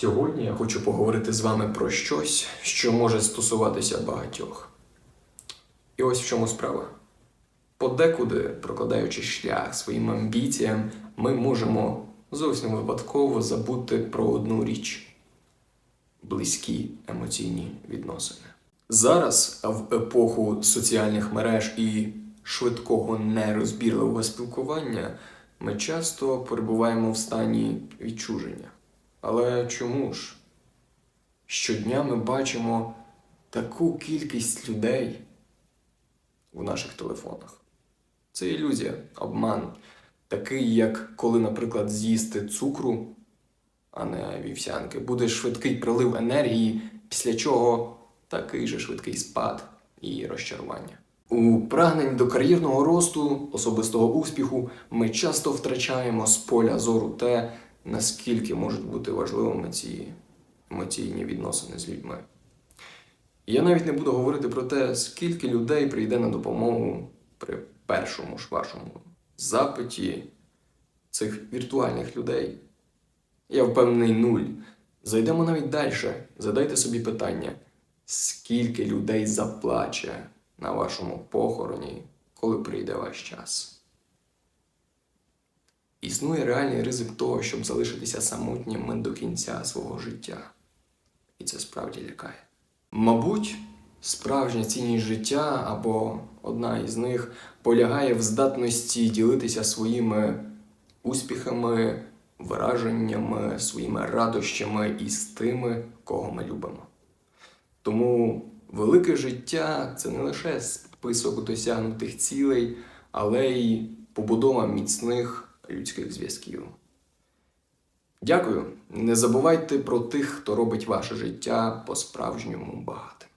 Сьогодні я хочу поговорити з вами про щось, що може стосуватися багатьох. І ось в чому справа. Подекуди, прокладаючи шлях своїм амбіціям, ми можемо зовсім випадково забути про одну річ близькі емоційні відносини. Зараз, в епоху соціальних мереж і швидкого нерозбірливого спілкування, ми часто перебуваємо в стані відчуження. Але чому ж? Щодня ми бачимо таку кількість людей у наших телефонах. Це ілюзія, обман, такий, як коли, наприклад, з'їсти цукру, а не вівсянки, буде швидкий прилив енергії, після чого такий же швидкий спад і розчарування. У прагненні до кар'єрного росту, особистого успіху, ми часто втрачаємо з поля зору те, наскільки можуть бути важливими ці емоційні відносини з людьми. Я навіть не буду говорити про те, скільки людей прийде на допомогу при першому ж вашому запиті цих віртуальних людей. Я впевнений нуль. Зайдемо навіть далі. Задайте собі питання, скільки людей заплаче на вашому похороні, коли прийде ваш час. Існує реальний ризик того, щоб залишитися самотніми до кінця свого життя. І це справді лякає. Мабуть, справжня цінність життя або одна із них полягає в здатності ділитися своїми успіхами, враженнями, своїми радощами із тими, кого ми любимо. Тому велике життя це не лише список досягнутих цілей, але й побудова міцних людських зв'язків. Дякую. Не забувайте про тих, хто робить ваше життя по-справжньому багатим.